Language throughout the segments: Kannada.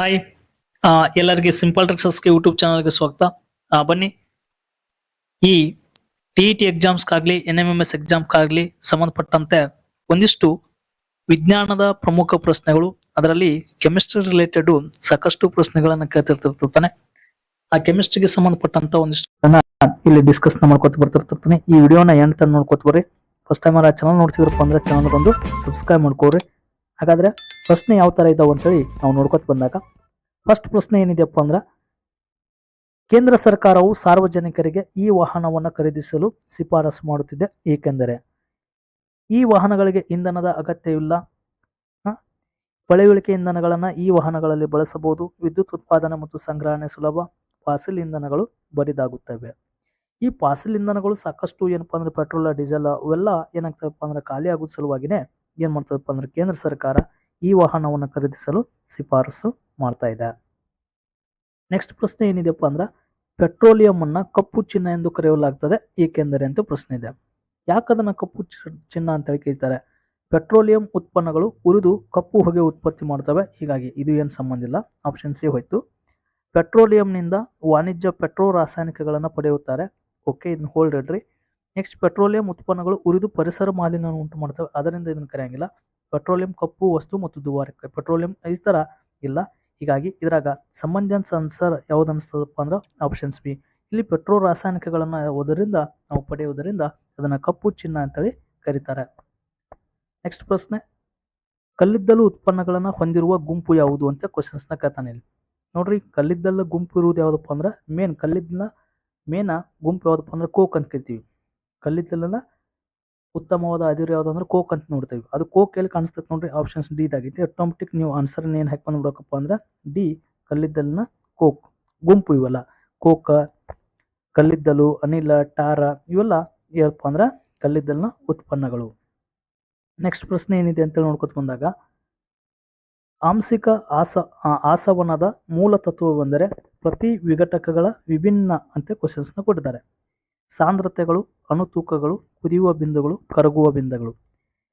ಹಾಯ್. ಎಲ್ಲರಿಗೆ ಸಿಂಪಲ್ ಟ್ರಿಕ್ಸಸ್ಗೆ ಯೂಟ್ಯೂಬ್ ಚಾನಲ್ಗೆ ಸ್ವಾಗತ. ಬನ್ನಿ. ಈ ಟಿ ಟಿ ಎಕ್ಸಾಮ್ಸ್ಗಾಗಲಿ ಎನ್ ಎಂ ಎಂ ಎಸ್ ಎಕ್ಸಾಮ್ಗಾಗಲಿ ಸಂಬಂಧಪಟ್ಟಂತೆ ಒಂದಿಷ್ಟು ವಿಜ್ಞಾನದ ಪ್ರಮುಖ ಪ್ರಶ್ನೆಗಳು, ಅದರಲ್ಲಿ ಕೆಮಿಸ್ಟ್ರಿ ರಿಲೇಟೆಡ್ ಸಾಕಷ್ಟು ಪ್ರಶ್ನೆಗಳನ್ನ ಕೇಳ್ತಿರ್ತಿರ್ತಾನೆ. ಆ ಕೆಮಿಸ್ಟ್ರಿಗೆ ಸಂಬಂಧಪಟ್ಟಂತ ಒಂದಿಷ್ಟು ಇಲ್ಲಿ ಡಿಸ್ಕಸ್ ಮಾಡ್ಕೊತ ಬರ್ತಿರ್ತಿರ್ತಾನೆ. ಈ ವಿಡಿಯೋನ ಎಂಡ್ ತನಕ ನೋಡ್ಕೊತ ಬರ್ರಿ. ಫಸ್ಟ್ ಟೈಮ್ ಆ ಚಾನಲ್ ನೋಡ್ತಿದ್ರಪ್ಪ ಅಂದ್ರೆ ಚಾನಲ್ ಬಂದು ಸಬ್ಸ್ಕ್ರೈಬ್ ಮಾಡ್ಕೋರಿ ಹಾಗಾದ್ರೆ ಪ್ರಶ್ನೆ ಯಾವ ತರ ಇದಾವ ಅಂತೇಳಿ ನಾವು ನೋಡ್ಕೊತ ಬಂದಾಗ ಫಸ್ಟ್ ಪ್ರಶ್ನೆ ಏನಿದೆಯಪ್ಪ ಅಂದ್ರ, ಕೇಂದ್ರ ಸರ್ಕಾರವು ಸಾರ್ವಜನಿಕರಿಗೆ ಈ ವಾಹನವನ್ನು ಖರೀದಿಸಲು ಶಿಫಾರಸು ಮಾಡುತ್ತಿದೆ. ಏಕೆಂದರೆ ಈ ವಾಹನಗಳಿಗೆ ಇಂಧನದ ಅಗತ್ಯವಿಲ್ಲ? ಪಳೆಯುಳಿಕೆ ಇಂಧನಗಳನ್ನ ಈ ವಾಹನಗಳಲ್ಲಿ ಬಳಸಬಹುದು. ವಿದ್ಯುತ್ ಉತ್ಪಾದನೆ ಮತ್ತು ಸಂಗ್ರಹಣೆ ಸುಲಭ. ಫಾಸಿಲ್ ಇಂಧನಗಳು ಬರಿದಾಗುತ್ತವೆ. ಈ ಫಾಸಿಲ್ ಇಂಧನಗಳು ಸಾಕಷ್ಟು ಏನಪ್ಪ ಅಂದ್ರೆ ಪೆಟ್ರೋಲ್ ಡೀಸೆಲ್ ಅವೆಲ್ಲ ಏನಾಗ್ತದಪ್ಪ ಅಂದ್ರೆ ಖಾಲಿ ಆಗೋದ್ ಸಲುವಾಗಿನೇ ಏನ್ ಮಾಡ್ತದಪ್ಪ ಅಂದ್ರೆ ಕೇಂದ್ರ ಸರ್ಕಾರ ಈ ವಾಹನವನ್ನು ಖರೀದಿಸಲು ಶಿಫಾರಸು ಮಾಡ್ತಾ ಇದೆ ನೆಕ್ಸ್ಟ್ ಪ್ರಶ್ನೆ ಏನಿದೆಪ್ಪ ಅಂದ್ರೆ ಪೆಟ್ರೋಲಿಯಂ ಅನ್ನ ಕಪ್ಪು ಚಿನ್ನ ಎಂದು ಕರೆಯಲಾಗ್ತದೆ, ಏಕೆಂದರೆ ಅಂತ ಪ್ರಶ್ನೆ ಇದೆ. ಯಾಕದನ್ನ ಕಪ್ಪು ಚಿನ್ನ ಅಂತ ಹೇಳಿ ಕೇಳ್ತಾರೆ ಪೆಟ್ರೋಲಿಯಂ ಉತ್ಪನ್ನಗಳು ಉರಿದು ಕಪ್ಪು ಹೊಗೆ ಉತ್ಪತ್ತಿ ಮಾಡ್ತವೆ, ಹೀಗಾಗಿ ಇದು ಏನು ಸಂಬಂಧ ಇಲ್ಲ ಆಪ್ಷನ್ ಸಿ ಹೋಯ್ತು. ಪೆಟ್ರೋಲಿಯಂನಿಂದ ವಾಣಿಜ್ಯ ಪೆಟ್ರೋಲ್ ರಾಸಾಯನಿಕಗಳನ್ನು ಪಡೆಯುತ್ತಾರೆ. ಓಕೆ ಇದನ್ನ ಹೋಲ್ಡ್ ಇಡ್ರಿ. ನೆಕ್ಸ್ಟ್ ಪೆಟ್ರೋಲಿಯಂ ಉತ್ಪನ್ನಗಳು ಉರಿದು ಪರಿಸರ ಮಾಲಿನ್ಯವನ್ನು ಉಂಟು ಮಾಡ್ತವೆ, ಅದರಿಂದ ಇದನ್ನು ಕರೆಯಂಗಿಲ್ಲ. ಪೆಟ್ರೋಲಿಯಂ ಕಪ್ಪು ವಸ್ತು ಮತ್ತು ದುಬಾರಿ. ಪೆಟ್ರೋಲಿಯಂ ಈ ಥರ ಇಲ್ಲ. ಹೀಗಾಗಿ ಇದ್ರಾಗ ಸಮಂಜಸ ಅನ್ಸರ್ ಯಾವ್ದು ಅನಿಸ್ತದಪ್ಪ ಅಂದ್ರೆ ಆಪ್ಷನ್ಸ್ ಬಿ ಇಲ್ಲಿ ಪೆಟ್ರೋಲ್ ರಾಸಾಯನಿಕಗಳನ್ನು ಓದೋದ್ರಿಂದ, ನಾವು ಪಡೆಯುವುದರಿಂದ ಅದನ್ನು ಕಪ್ಪು ಚಿನ್ನ ಅಂತೇಳಿ ಕರೀತಾರೆ. ನೆಕ್ಸ್ಟ್ ಪ್ರಶ್ನೆ. ಕಲ್ಲಿದ್ದಲು ಉತ್ಪನ್ನಗಳನ್ನು ಹೊಂದಿರುವ ಗುಂಪು ಯಾವುದು ಅಂತ ಕ್ವಶನ್ಸ್ನ ಕೇಳ್ತಾನೆ ಇಲ್ಲಿ. ನೋಡ್ರಿ ಕಲ್ಲಿದ್ದಲ್ಲ ಗುಂಪು ಇರುವುದು ಯಾವುದಪ್ಪ ಅಂದ್ರೆ ಮೇನ್ ಕಲ್ಲಿದ್ದಲ ಮೇನ ಗುಂಪು ಯಾವುದಪ್ಪ ಅಂದ್ರೆ ಕೋಕ್ ಅಂತ ಕರಿತೀವಿ. ಕಲ್ಲಿದ್ದಲನ್ನ ಉತ್ತಮವಾದ ಅದಿರು ಯಾವುದು ಅಂದ್ರೆ ಕೋಕ್ ಅಂತ ನೋಡ್ತೀವಿ. ಅದು ಕೋಕ್ ಎಲ್ಲಿ ಕಾಣಿಸ್ತೈತೆ ನೋಡ್ರಿ? ಆಪ್ಷನ್ಸ್ ಡಿ ಇದಾಗಿದೆ ಆಟೋಮೆಟಿಕ್ ನೀವು ಆನ್ಸರ್ ಏನ್ ಹಾಕಿ ಬಂದ್ಬಿಡಕಪ್ಪ ಅಂದ್ರೆ ಡಿ ಕಲ್ಲಿದ್ದಲಿನ ಕೋಕ್ ಗುಂಪು ಇವೆಲ್ಲ. ಕೋಕ ಕಲ್ಲಿದ್ದಲು, ಅನಿಲ, ಟಾರ ಇವೆಲ್ಲ ಏನಪ್ಪ ಅಂದ್ರೆ ಕಲ್ಲಿದ್ದಲಿನ ಉತ್ಪನ್ನಗಳು. ನೆಕ್ಸ್ಟ್ ಪ್ರಶ್ನೆ ಏನಿದೆ ಅಂತೇಳಿ ನೋಡ್ಕೊತ ಬಂದಾಗ, ಆಂಶಿಕ ಆಸ ಆಸವನದ ಮೂಲ ತತ್ವವೆಂದರೆ ಪ್ರತಿ ವಿಘಟಕಗಳ ವಿಭಿನ್ನ ಅಂತ ಕ್ವಶನ್ಸ್ನ ಕೊಟ್ಟಿದ್ದಾರೆ. ಸಾಂದ್ರತೆಗಳು, ಅಣುತೂಕಗಳು, ಕುದಿಯುವ ಬಿಂದುಗಳು, ಕರಗುವ ಬಿಂದುಗಳು.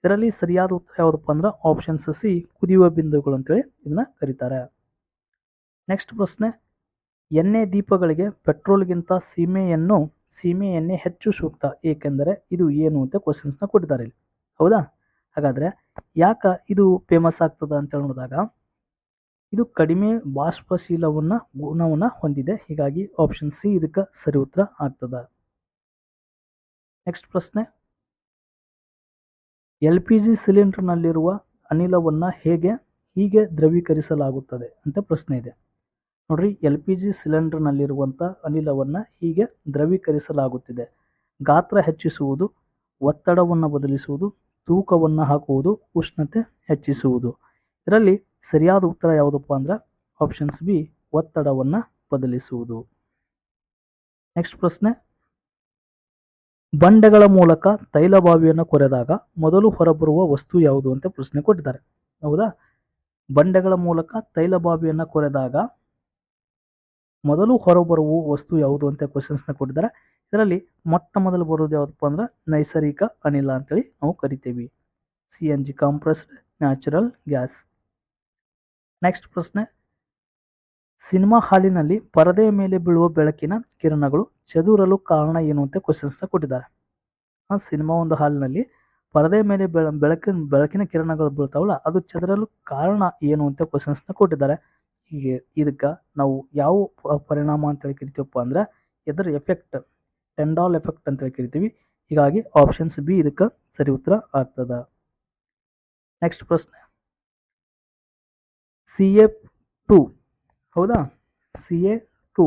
ಇದರಲ್ಲಿ ಸರಿಯಾದ ಉತ್ತರ ಯಾವುದಪ್ಪ ಅಂದ್ರೆ ಆಪ್ಷನ್ಸ್ ಸಿ ಕುದಿಯುವ ಬಿಂದುಗಳು ಅಂತೇಳಿ ಇದನ್ನ ಕರೀತಾರೆ. ನೆಕ್ಸ್ಟ್ ಪ್ರಶ್ನೆ, ಎಣ್ಣೆ ದೀಪಗಳಿಗೆ ಪೆಟ್ರೋಲ್ಗಿಂತ ಸೀಮೆಯನ್ನು ಸೀಮೆ ಎಣ್ಣೆ ಹೆಚ್ಚು ಸೂಕ್ತ, ಏಕೆಂದರೆ ಇದು ಏನು ಅಂತ ಕ್ವಶನ್ಸ್ನ ಕೊಟ್ಟಿದ್ದಾರೆ ಇಲ್ಲಿ. ಹೌದಾ? ಹಾಗಾದರೆ ಯಾಕ ಇದು ಫೇಮಸ್ ಆಗ್ತದ ಅಂತ ನೋಡಿದಾಗ, ಇದು ಕಡಿಮೆ ಬಾಷ್ಪಶೀಲವನ್ನು, ಗುಣವನ್ನು ಹೊಂದಿದೆ. ಹೀಗಾಗಿ ಆಪ್ಷನ್ ಸಿ ಇದಕ್ಕೆ ಸರಿ ಉತ್ತರ ಆಗ್ತದ. ನೆಕ್ಸ್ಟ್ ಪ್ರಶ್ನೆ. ಎಲ್ ಪಿ ಜಿ ಸಿಲಿಂಡರ್ನಲ್ಲಿರುವ ಅನಿಲವನ್ನು ಹೇಗೆ, ಹೀಗೆ ದ್ರವೀಕರಿಸಲಾಗುತ್ತದೆ ಅಂತ ಪ್ರಶ್ನೆ ಇದೆ. ನೋಡ್ರಿ, ಎಲ್ ಪಿ ಜಿ ಸಿಲಿಂಡರ್ನಲ್ಲಿರುವಂಥ ಅನಿಲವನ್ನು ಹೀಗೆ ದ್ರವೀಕರಿಸಲಾಗುತ್ತಿದೆ. ಗಾತ್ರ ಹೆಚ್ಚಿಸುವುದು, ಒತ್ತಡವನ್ನು ಬದಲಿಸುವುದು, ತೂಕವನ್ನು ಹಾಕುವುದು, ಉಷ್ಣತೆ ಹೆಚ್ಚಿಸುವುದು. ಇದರಲ್ಲಿ ಸರಿಯಾದ ಉತ್ತರ ಯಾವುದಪ್ಪ ಅಂದ್ರೆ ಆಪ್ಷನ್ಸ್ ಬಿ, ಒತ್ತಡವನ್ನು ಬದಲಿಸುವುದು. ನೆಕ್ಸ್ಟ್ ಪ್ರಶ್ನೆ. ಬಂಡೆಗಳ ಮೂಲಕ ತೈಲ ಬಾವಿಯನ್ನು ಕೊರೆದಾಗ ಮೊದಲು ಹೊರಬರುವ ವಸ್ತು ಯಾವುದು ಅಂತ ಪ್ರಶ್ನೆ ಕೊಟ್ಟಿದ್ದಾರೆ. ಹೌದಾ? ಬಂಡೆಗಳ ಮೂಲಕ ತೈಲ ಬಾವಿಯನ್ನು ಕೊರೆದಾಗ ಮೊದಲು ಹೊರಬರುವ ವಸ್ತು ಯಾವುದು ಅಂತ ಕ್ವಶನ್ಸ್ನ ಕೊಟ್ಟಿದ್ದಾರೆ. ಇದರಲ್ಲಿ ಮೊಟ್ಟ ಮೊದಲು ಬರೋದು ಯಾವುದಪ್ಪ ಅಂದ್ರೆ ನೈಸರ್ಗಿಕ ಅನಿಲ ಅಂತೇಳಿ ನಾವು ಕರಿತೀವಿ. C N G compressed natural gas next ಪ್ರಶ್ನೆ. ಸಿನಿಮಾ ಹಾಲಿನಲ್ಲಿ ಪರದೆಯ ಮೇಲೆ ಬೀಳುವ ಬೆಳಕಿನ ಕಿರಣಗಳು ಚದುರಲು ಕಾರಣ ಏನು ಅಂತ ಕ್ವಶನ್ಸ್ನ ಕೊಟ್ಟಿದ್ದಾರೆ. ಆ ಸಿನಿಮಾ ಒಂದು ಹಾಲಿನಲ್ಲಿ ಪರದೆಯ ಮೇಲೆ ಬೆಳ ಬೆಳಕಿನ ಬೆಳಕಿನ ಕಿರಣಗಳು ಬೀಳ್ತಾವಲ್ಲ, ಅದು ಚದುರಲು ಕಾರಣ ಏನು ಅಂತ ಕ್ವಶನ್ಸ್ನ ಕೊಟ್ಟಿದ್ದಾರೆ. ಹೀಗೆ ಇದಕ್ಕೆ ನಾವು ಯಾವ ಪರಿಣಾಮ ಅಂತ ಹೇಳಿ ಕರಿತೀವಪ್ಪ ಅಂದ್ರೆ ಇದರ ಎಫೆಕ್ಟ್ ಟೆಂಡಾಲ್ ಎಫೆಕ್ಟ್ ಅಂತ ಹೇಳಿ ಕರಿತೀವಿ ಹೀಗಾಗಿ ಆಪ್ಷನ್ಸ್ ಬಿ ಇದಕ್ಕೆ ಸರಿ ಉತ್ತರ ಆಗ್ತದ. ನೆಕ್ಸ್ಟ್ ಪ್ರಶ್ನೆ. ಸಿ ಎ ಟು ಹೌದಾ? C A two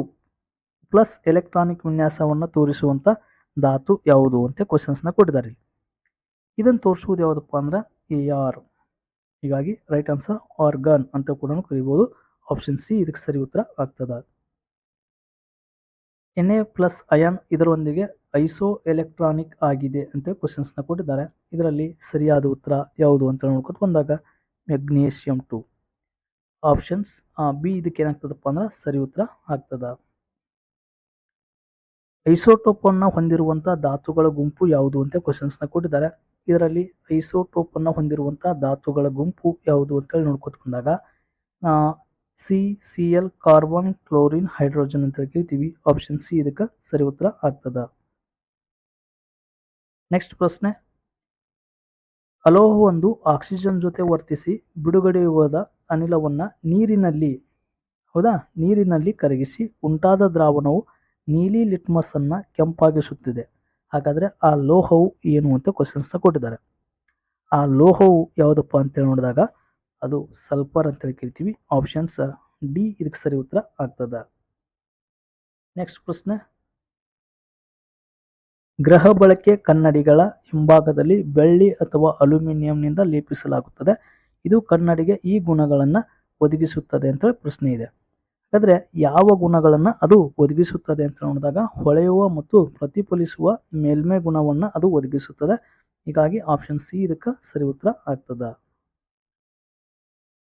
plus electronic ವಿನ್ಯಾಸವನ್ನು ತೋರಿಸುವಂಥ ಧಾತು ಯಾವುದು ಅಂತ ಕ್ವಶನ್ಸ್ನ ಕೊಟ್ಟಿದ್ದಾರೆ ಇದನ್ನು ತೋರಿಸುವುದು ಯಾವುದಪ್ಪ ಅಂದ್ರೆ ಎ ಆರ್ ಹೀಗಾಗಿ ರೈಟ್ ಆನ್ಸರ್ ಆರ್ಗನ್ ಅಂತ ಕೂಡ ಕರಿಬೋದು. ಆಪ್ಷನ್ ಸಿ ಇದಕ್ಕೆ ಸರಿ ಉತ್ತರ ಆಗ್ತದ. ಎನ್ ಎ ಪ್ಲಸ್ ಅಯಾನ್ ಇದರೊಂದಿಗೆ ಐಸೋ ಎಲೆಕ್ಟ್ರಾನಿಕ್ ಆಗಿದೆ ಅಂತ ಕ್ವಶನ್ಸ್ನ ಕೊಟ್ಟಿದ್ದಾರೆ. ಇದರಲ್ಲಿ ಸರಿಯಾದ ಉತ್ತರ ಯಾವುದು ಅಂತ ನೋಡ್ಕೊತ ಬಂದಾಗ ಮೆಗ್ನೀಷಿಯಂ ಟು ಆಪ್ಷನ್ಸ್ ಬಿ ಇದಕ್ಕೆ ಏನಾಗ್ತದಪ್ಪ ಅಂದ್ರೆ ಸರಿ ಉತ್ತರ ಆಗ್ತದ. ಐಸೋಟೋಪ್ ಅನ್ನ ಹೊಂದಿರುವಂತ ಧಾತುಗಳ ಗುಂಪು ಯಾವುದು ಅಂತ ಕ್ವಶನ್ಸ್ನ ಕೊಟ್ಟಿದ್ದಾರೆ. ಇದರಲ್ಲಿ ಐಸೋಟೋಪ್ ಅನ್ನ ಹೊಂದಿರುವಂತ ಧಾತುಗಳ ಗುಂಪು ಯಾವುದು ಅಂತ ಹೇಳಿ ನೋಡ್ಕೊತ ಬಂದಾಗ C C L carbon chlorine hydrogen ಅಂತ ಕರಿತೀವಿ. ಆಪ್ಷನ್ ಸಿ ಇದಕ್ಕೆ ಸರಿ ಉತ್ತರ ಆಗ್ತದ. ನೆಕ್ಸ್ಟ್ ಪ್ರಶ್ನೆ ಅಲೋಹವೊಂದು ಆಕ್ಸಿಜನ್ ಜೊತೆ ವರ್ತಿಸಿ ಬಿಡುಗಡೆಯಾದ ಅನಿಲವನ್ನು ನೀರಿನಲ್ಲಿ, ಹೌದಾ? ನೀರಿನಲ್ಲಿ ಕರಗಿಸಿ ಉಂಟಾದ ದ್ರಾವಣವು ನೀಲಿ ಲಿಟ್ಮಸ್ ಅನ್ನ ಕೆಂಪಾಗಿಸುತ್ತಿದೆ. ಹಾಗಾದ್ರೆ ಆ ಲೋಹವು ಏನು ಅಂತ ಕ್ವಶನ್ಸ್ನ ಕೊಟ್ಟಿದ್ದಾರೆ. ಆ ಲೋಹವು ಯಾವುದಪ್ಪ ಅಂತೇಳಿ ನೋಡಿದಾಗ ಅದು ಸಲ್ಫರ್ ಅಂತ ಹೇಳಿ ಕರಿತೀವಿ. ಆಪ್ಷನ್ಸ್ ಡಿ ಇದಕ್ಕೆ ಸರಿ ಉತ್ತರ ಆಗ್ತದ. ನೆಕ್ಸ್ಟ್ ಪ್ರಶ್ನೆ. ಗೃಹ ಬಳಕೆ ಕನ್ನಡಿಗಳ ಹಿಂಭಾಗದಲ್ಲಿ ಬೆಳ್ಳಿ ಅಥವಾ ಅಲ್ಯೂಮಿನಿಯಂನಿಂದ ಲೇಪಿಸಲಾಗುತ್ತದೆ. ಇದು ಕನ್ನಡಿಗೆ ಈ ಗುಣಗಳನ್ನು ಒದಗಿಸುತ್ತದೆ ಅಂತ ಪ್ರಶ್ನೆ ಇದೆ. ಹಾಗಾದರೆ ಯಾವ ಗುಣಗಳನ್ನು ಅದು ಒದಗಿಸುತ್ತದೆ ಅಂತ ನೋಡಿದಾಗ ಹೊಳೆಯುವ ಮತ್ತು ಪ್ರತಿಫಲಿಸುವ ಮೇಲ್ಮೈ ಗುಣವನ್ನ ಅದು ಒದಗಿಸುತ್ತದೆ. ಹೀಗಾಗಿ ಆಪ್ಷನ್ ಸಿ ಇದಕ್ಕೆ ಸರಿ ಉತ್ತರ ಆಗ್ತದೆ.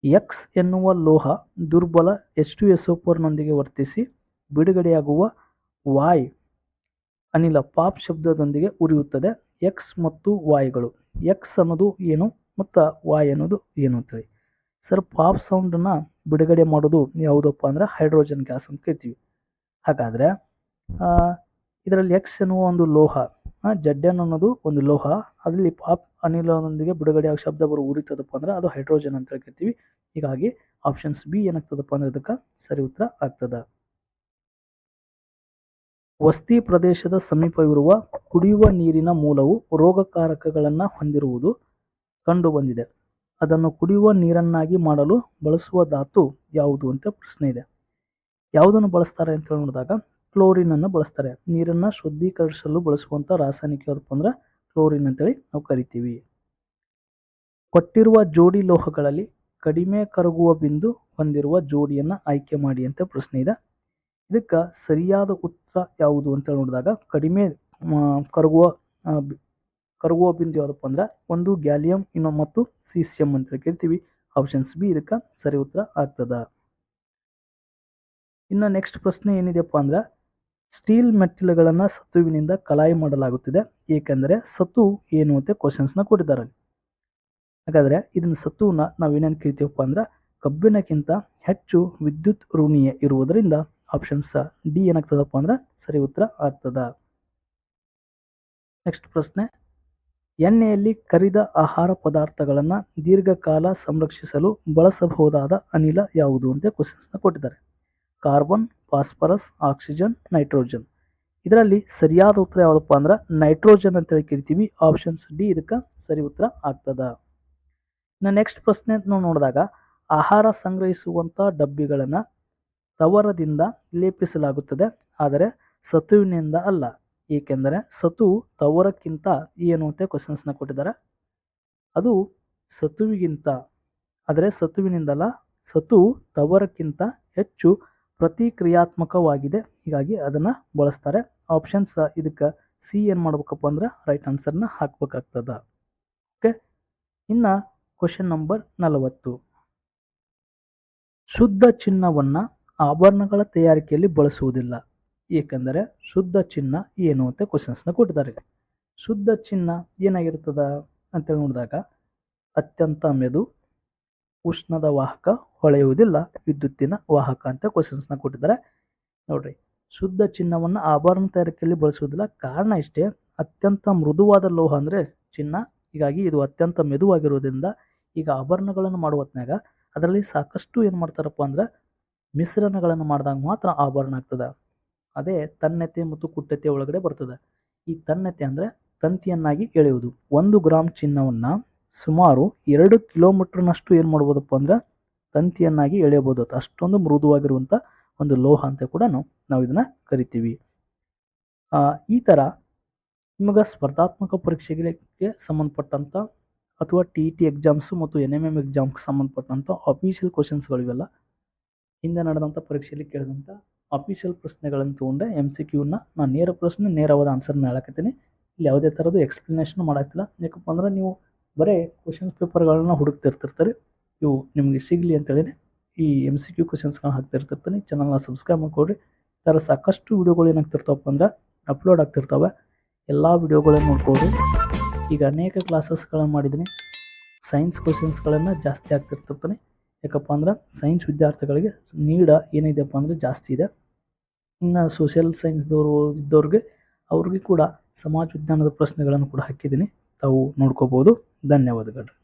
ಎಕ್ಸ್ ಎನ್ನುವ ಲೋಹ ದುರ್ಬಲ ಎಚ್ ಟು ಎಸ್ ನೊಂದಿಗೆ ವರ್ತಿಸಿ ಬಿಡುಗಡೆಯಾಗುವ ವಾಯ್ ಅನಿಲ ಪಾಪ್ ಶಬ್ದದೊಂದಿಗೆ ಉರಿಯುತ್ತದೆ. ಎಕ್ಸ್ ಮತ್ತು ವಾಯ್ಗಳು ಎಕ್ಸ್ ಅನ್ನೋದು ಏನು ಮತ್ತು ವಾಯ್ ಅನ್ನೋದು ಏನು ಅಂತೇಳಿ ಸರ್ ಪಾಪ್ ಸೌಂಡನ್ನು ಬಿಡುಗಡೆ ಮಾಡೋದು ಯಾವುದಪ್ಪ ಅಂದ್ರೆ ಹೈಡ್ರೋಜನ್ ಗ್ಯಾಸ್ ಅಂತ ಕರಿತೀವಿ. ಹಾಗಾದ್ರೆ ಇದರಲ್ಲಿ ಎಕ್ಸ್ ಎನ್ನುವ ಒಂದು ಲೋಹ ಜಡ್ಡೆನ್ ಅನ್ನೋದು ಒಂದು ಲೋಹ ಅದರಲ್ಲಿ ಪಾಪ್ ಅನಿಲದೊಂದಿಗೆ ಬಿಡುಗಡೆ ಆಗೋ ಶಬ್ದ ಬರೋ ಉರಿತದಪ್ಪ ಅಂದ್ರೆ ಅದು ಹೈಡ್ರೋಜನ್ ಅಂತ ಕರಿತೀವಿ. ಹೀಗಾಗಿ ಆಪ್ಷನ್ಸ್ ಬಿ ಏನಾಗ್ತದಪ್ಪ ಅಂದ್ರೆ ಅದಕ್ಕೆ ಸರಿ ಉತ್ತರ ಆಗ್ತದ. ವಸ್ತಿ ಪ್ರದೇಶದ ಸಮೀಪವಿರುವ ಕುಡಿಯುವ ನೀರಿನ ಮೂಲವು ರೋಗಕಾರಕಗಳನ್ನು ಹೊಂದಿರುವುದು ಕಂಡುಬಂದಿದೆ. ಅದನ್ನು ಕುಡಿಯುವ ನೀರನ್ನಾಗಿ ಮಾಡಲು ಬಳಸುವ ಧಾತು ಯಾವುದು ಅಂತ ಪ್ರಶ್ನೆ ಇದೆ. ಯಾವುದನ್ನು ಬಳಸ್ತಾರೆ ಅಂತ ನೋಡಿದಾಗ ಕ್ಲೋರಿನ್ ಅನ್ನು ಬಳಸ್ತಾರೆ. ನೀರನ್ನು ಶುದ್ಧೀಕರಿಸಲು ಬಳಸುವಂಥ ರಾಸಾಯನಿಕ ಯಾವುದಪ್ಪ ಅಂದ್ರೆ ಕ್ಲೋರಿನ್ ಅಂತೇಳಿ ನಾವು ಕರಿತೀವಿ. ಕೊಟ್ಟಿರುವ ಜೋಡಿ ಲೋಹಗಳಲ್ಲಿ ಕಡಿಮೆ ಕರಗುವ ಬಿಂದು ಹೊಂದಿರುವ ಜೋಡಿಯನ್ನು ಆಯ್ಕೆ ಮಾಡಿ ಅಂತ ಪ್ರಶ್ನೆ ಇದೆ. ಇದಕ್ಕೆ ಸರಿಯಾದ ಉತ್ತರ ಯಾವುದು ಅಂತ ನೋಡಿದಾಗ ಕಡಿಮೆ ಕರಗುವ ಕರಗುವ ಬಿಂದು ಯಾವುದಪ್ಪ ಅಂದ್ರೆ ಒಂದು ಗ್ಯಾಲಿಯಂ ಇನ್ನು ಮತ್ತು ಸೀಸಿಯಂ ಅಂತ ಕೇಳ್ತೀವಿ. ಆಪ್ಷನ್ಸ್ ಬಿ ಇದಕ್ಕೆ ಸರಿ ಉತ್ತರ ಆಗ್ತದ. ಇನ್ನು ನೆಕ್ಸ್ಟ್ ಪ್ರಶ್ನೆ ಏನಿದೆಯಪ್ಪ ಅಂದ್ರೆ ಸ್ಟೀಲ್ ಮೆಟ್ಟಿಲುಗಳನ್ನು ಸತುವಿನಿಂದ ಕಲಾಯಿ ಮಾಡಲಾಗುತ್ತಿದೆ. ಏಕೆಂದರೆ ಸತು ಏನು ಅಂತ ಕ್ವಶನ್ಸ್ನ ಕೊಟ್ಟಿದ್ದಾರೆ. ಹಾಗಾದರೆ ಇದನ್ನು ಇದನ್ನ ನಾವು ನಾವೇನೇನು ಕೇಳ್ತೀವಪ್ಪ ಅಂದ್ರೆ ಕಬ್ಬಿಣಕ್ಕಿಂತ ಹೆಚ್ಚು ವಿದ್ಯುತ್ ಋಣೀಯ ಇರುವುದರಿಂದ ಆಪ್ಷನ್ಸ್ ಡಿ ಏನಾಗ್ತದಪ್ಪ ಅಂದ್ರೆ ಸರಿ ಉತ್ತರ ಆಗ್ತದ. ನೆಕ್ಸ್ಟ್ ಪ್ರಶ್ನೆ. ಎಣ್ಣೆಯಲ್ಲಿ ಕರಿದ ಆಹಾರ ಪದಾರ್ಥಗಳನ್ನ ದೀರ್ಘಕಾಲ ಸಂರಕ್ಷಿಸಲು ಬಳಸಬಹುದಾದ ಅನಿಲ ಯಾವುದು ಅಂತ ಕ್ವಶನ್ಸ್ನ ಕೊಟ್ಟಿದ್ದಾರೆ. ಕಾರ್ಬನ್ ಫಾಸ್ಫರಸ್ ಆಕ್ಸಿಜನ್ ನೈಟ್ರೋಜನ್ ಇದರಲ್ಲಿ ಸರಿಯಾದ ಉತ್ತರ ಯಾವುದಪ್ಪ ಅಂದ್ರೆ ನೈಟ್ರೋಜನ್ ಅಂತ ಹೇಳಿ ಕರಿತೀವಿ ಆಪ್ಷನ್ಸ್ ಡಿ ಇದಕ್ಕೆ ಸರಿ ಉತ್ತರ ಆಗ್ತದ. ಇನ್ನು ನೆಕ್ಸ್ಟ್ ಪ್ರಶ್ನೆ ನಾವು ನೋಡಿದಾಗ, ಆಹಾರ ಸಂಗ್ರಹಿಸುವಂತ ಡಬ್ಬಿಗಳನ್ನ ತವರದಿಂದ ಲೇಪಿಸಲಾಗುತ್ತದೆ, ಆದರೆ ಸತುವಿನಿಂದ ಅಲ್ಲ. ಏಕೆಂದರೆ ಸತು ತವರಕ್ಕಿಂತ ಏನು ಅಂತ ಕ್ವಶನ್ಸ್ನ ಕೊಟ್ಟಿದ್ದಾರೆ. ಅದು ಸತುವಿಗಿಂತ, ಆದರೆ ಸತುವಿನಿಂದಲ್ಲ ಸತು ತವರಕ್ಕಿಂತ ಹೆಚ್ಚು ಪ್ರತಿಕ್ರಿಯಾತ್ಮಕವಾಗಿದೆ. ಹೀಗಾಗಿ ಅದನ್ನು ಬಳಸ್ತಾರೆ. ಆಪ್ಷನ್ಸ್ ಇದಕ್ಕೆ ಸಿ ಏನು ಮಾಡ್ಬೇಕಪ್ಪ ಅಂದ್ರೆ ರೈಟ್ ಆನ್ಸರ್ನ ಹಾಕ್ಬೇಕಾಗ್ತದ. ಓಕೆ ಇನ್ನು ಕ್ವಶನ್ ನಂಬರ್ ನಲವತ್ತು. ಶುದ್ಧ ಚಿನ್ನವನ್ನ ಆಭರಣಗಳ ತಯಾರಿಕೆಯಲ್ಲಿ ಬಳಸುವುದಿಲ್ಲ. ಏಕೆಂದರೆ ಶುದ್ಧ ಚಿನ್ನ ಏನು ಅಂತ ಕ್ವಶನ್ಸ್ನ ಕೊಟ್ಟಿದ್ದಾರೆ. ಶುದ್ಧ ಚಿನ್ನ ಏನಾಗಿರ್ತದ ಅಂತೇಳಿ ನೋಡಿದಾಗ ಅತ್ಯಂತ ಮೆದು ಉಷ್ಣದ ವಾಹಕ ಹೊಳೆಯುವುದಿಲ್ಲ. ವಿದ್ಯುತ್ತಿನ ವಾಹಕ ಅಂತ ಕ್ವಶನ್ಸ್ನ ಕೊಟ್ಟಿದ್ದಾರೆ. ನೋಡ್ರಿ, ಶುದ್ಧ ಚಿನ್ನವನ್ನು ಆಭರಣ ತಯಾರಿಕೆಯಲ್ಲಿ ಬಳಸುವುದಿಲ್ಲ. ಕಾರಣ ಇಷ್ಟೇ, ಅತ್ಯಂತ ಮೃದುವಾದ ಲೋಹ ಅಂದರೆ ಚಿನ್ನ. ಹೀಗಾಗಿ ಇದು ಅತ್ಯಂತ ಮೆದುವಾಗಿರುವುದರಿಂದ ಈಗ ಆಭರಣಗಳನ್ನು ಮಾಡುವ ಹೊತ್ನ್ಯಾಗ ಅದರಲ್ಲಿ ಸಾಕಷ್ಟು ಏನು ಮಾಡ್ತಾರಪ್ಪ ಅಂದ್ರೆ ಮಿಶ್ರಣಗಳನ್ನು ಮಾಡಿದಾಗ ಮಾತ್ರ ಆಭರಣ ಆಗ್ತದೆ. ಅದೇ ತನ್ನತೆ ಮತ್ತು ಕುಟ್ಟತೆ ಒಳಗಡೆ ಬರ್ತದೆ. ಈ ತನ್ನತೆ ಅಂದರೆ ತಂತಿಯನ್ನಾಗಿ ಎಳೆಯುವುದು. ಒಂದು ಗ್ರಾಮ್ ಚಿನ್ನವನ್ನು ಸುಮಾರು ಎರಡು ಕಿಲೋಮೀಟರ್ನಷ್ಟು ಏನು ಮಾಡ್ಬೋದಪ್ಪ ಅಂದ್ರೆ ತಂತಿಯನ್ನಾಗಿ ಎಳೆಯಬಹುದು. ಅಷ್ಟೊಂದು ಮೃದುವಾಗಿರುವಂಥ ಒಂದು ಲೋಹ ಅಂತ ಕೂಡ ನಾವು ಇದನ್ನು ಕರಿತೀವಿ. ಈ ಥರ ನಿಮಗೆ ಸ್ಪರ್ಧಾತ್ಮಕ ಪರೀಕ್ಷೆಗಳಿಗೆ ಸಂಬಂಧಪಟ್ಟಂಥ ಅಥವಾ ಟಿ ಇ ಟಿ ಎಕ್ಸಾಮ್ಸು ಮತ್ತು ಎನ್ ಎಂ ಎಂ ಎಕ್ಸಾಮ್ಗೆ ಸಂಬಂಧಪಟ್ಟಂಥ ಅಫಿಷಿಯಲ್ ಕ್ವಶನ್ಸ್ಗಳಿವೆಲ್ಲ ಹಿಂದೆ ನಡೆದಂಥ ಪರೀಕ್ಷೆಯಲ್ಲಿ ಕೇಳಿದಂಥ ಅಫಿಷಿಯಲ್ ಪ್ರಶ್ನೆಗಳನ್ನು ತೊಗೊಂಡೆ ಎಂ ಸಿ ಕ್ಯೂನ ನಾನು ನೇರ ಪ್ರಶ್ನೆ, ನೇರವಾದ ಆನ್ಸರ್ನ ಹೇಳಕತ್ತೀನಿ. ಇಲ್ಲಿ ಯಾವುದೇ ಥರದ್ದು ಎಕ್ಸ್ಪ್ಲನೇಷನ್ ಮಾಡಾಕ್ತಿಲ್ಲ. ಯಾಕಪ್ಪ ಅಂದ್ರೆ ನೀವು ಬರೇ ಕ್ವಶನ್ಸ್ ಪೇಪರ್ಗಳನ್ನ ಹುಡುಕ್ತಿರ್ತಿರ್ತಾರೆ. ಇವು ನಿಮಗೆ ಸಿಗಲಿ ಅಂತೇಳಿ ಈ ಎಂ ಸಿ ಕ್ಯೂ ಕ್ವಶನ್ಸ್ಗಳನ್ನ ಹಾಕ್ತಿರ್ತಿರ್ತೀನಿ. ಚಾನಲ್ನ ಸಬ್ಸ್ಕ್ರೈಬ್ ಮಾಡಿಕೊಡ್ರಿ ಈ ಥರ ಸಾಕಷ್ಟು ವೀಡಿಯೋಗಳು ಏನಾಗ್ತಿರ್ತಾವಪ್ಪ ಅಂದ್ರೆ ಅಪ್ಲೋಡ್ ಆಗ್ತಿರ್ತಾವೆ. ಎಲ್ಲ ವೀಡಿಯೋಗಳನ್ನು ನೋಡ್ಕೊಡ್ರಿ ಈಗ ಅನೇಕ ಕ್ಲಾಸಸ್ಗಳನ್ನು ಮಾಡಿದ್ದೀನಿ. ಸೈನ್ಸ್ ಕ್ವಶನ್ಸ್ಗಳನ್ನು ಜಾಸ್ತಿ ಆಗ್ತಿರ್ತಿರ್ತಾನೆ. ಯಾಕಪ್ಪ ಅಂದ್ರೆ ಸೈನ್ಸ್ ವಿದ್ಯಾರ್ಥಿಗಳಿಗೆ ನೀಡ ಏನಿದೆಯಪ್ಪ ಅಂದರೆ ಜಾಸ್ತಿ ಇದೆ. ಇನ್ನು ಸೋಷಿಯಲ್ ಸೈನ್ಸ್ದವರು ಇದ್ದವ್ರಿಗೆ ಅವ್ರಿಗೆ ಕೂಡ ಸಮಾಜ ವಿಜ್ಞಾನದ ಪ್ರಶ್ನೆಗಳನ್ನು ಕೂಡ ಹಾಕಿದ್ದೀನಿ. ತಾವು ನೋಡ್ಕೋಬೋದು. ಧನ್ಯವಾದಗಳು.